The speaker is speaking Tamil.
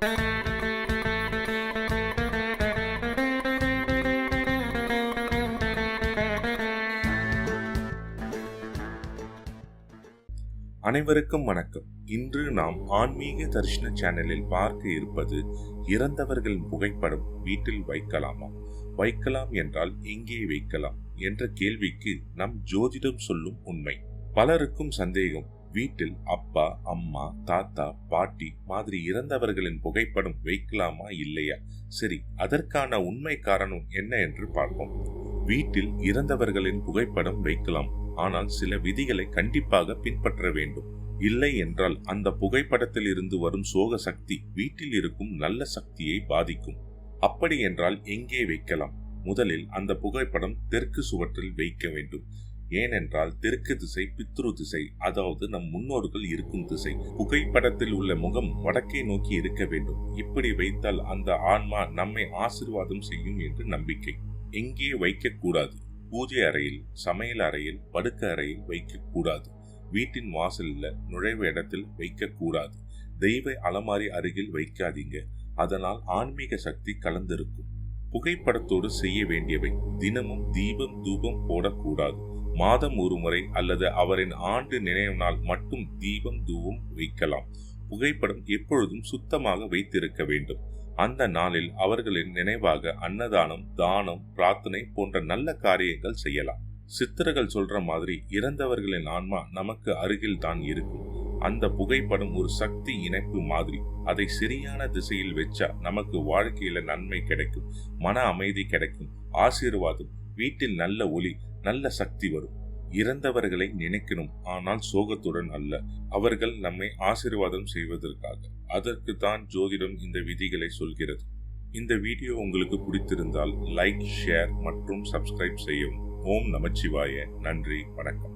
அனைவருக்கும் வணக்கம். இன்று நாம் ஆன்மீக தரிசன சேனலில் பார்க்க இருப்பது இறந்தவர்கள் புகைப்படம் வீட்டில் வைக்கலாமா? வைக்கலாம் என்றால் எங்கே வைக்கலாம்? என்ற கேள்விக்கு நம் ஜோதிடம் சொல்லும் உண்மை. பலருக்கும் சந்தேகம் வீட்டில் அப்பா அம்மா தாத்தா பாட்டி மாதிரி இறந்தவர்களின் புகைப்படம் வைக்கலாமா இல்லையா? சரி அதற்கான உண்மை காரணம் என்ன என்று பார்ப்போம். வீட்டில் இறந்தவர்களின் புகைப்படம் வைக்கலாம். ஆனால் சில விதிகளை கண்டிப்பாக பின்பற்ற வேண்டும். இல்லை என்றால் அந்த புகைப்படத்தில் இருந்து வரும் சோக சக்தி வீட்டில் இருக்கும் நல்ல சக்தியை பாதிக்கும். அப்படி என்றால் எங்கே வைக்கலாம்? முதலில் அந்த புகைப்படம் தெற்கு சுவற்றில் வைக்க வேண்டும். ஏனென்றால் தெற்கு திசை பித்ரு திசை அதாவது நம் முன்னோர்கள் இருக்கும் திசை. புகைப்படத்தில் உள்ள முகம் வடக்கே நோக்கி இருக்க வேண்டும். இப்படி வைத்தால் அந்த ஆன்மா நம்மை ஆசிர்வாதம் செய்யும் என்று நம்பிக்கை. எங்கே வைக்கக்கூடாது? பூஜை அறையில் சமையல் அறையில் படுக்க அறையில் வைக்கக்கூடாது. வீட்டின் வாசலில் நுழைவு இடத்தில் வைக்கக்கூடாது. தெய்வ அலமாரி அருகில் வைக்காதீங்க. அதனால் ஆன்மீக சக்தி கலந்திருக்கும். புகைப்படத்தோடு செய்ய வேண்டியவை. தினமும் தீபம் தூபம் போடக்கூடாது. மாதம் ஒரு முறை அல்லது அவரின் ஆண்டு நினைவு நாள் மட்டும் தீபம் தூவம் வைக்கலாம். புகைப்படம் எப்பொழுதும் சுத்தமாக வைத்திருக்க வேண்டும். அந்த நாளில் அவர்களின் நினைவாக அன்னதானம் தானம் பிரார்த்தனை போன்ற நல்ல காரியங்கள் செய்யலாம். சித்தர்கள் சொல்ற மாதிரி இறந்தவர்களின் ஆன்மா நமக்கு அருகில் தான் இருக்கும். அந்த புகைப்படம் ஒரு சக்தி இணைப்பு மாதிரி. அதை சரியான திசையில் வச்சா நமக்கு வாழ்க்கையில நன்மை கிடைக்கும் மன அமைதி கிடைக்கும் ஆசீர்வாதம் வீட்டில் நல்ல ஒளி நல்ல சக்தி வரும். இறந்தவர்களை நினைக்கணும் ஆனால் சோகத்துடன் அல்ல. அவர்கள் நம்மை ஆசீர்வாதம் செய்வதற்காக. அதற்கு தான் ஜோதிடம் இந்த விதிகளை சொல்கிறது. இந்த வீடியோ உங்களுக்கு பிடித்திருந்தால் லைக் ஷேர் மற்றும் சப்ஸ்கிரைப் செய்யவும். ஓம் நமச்சிவாய. நன்றி வணக்கம்.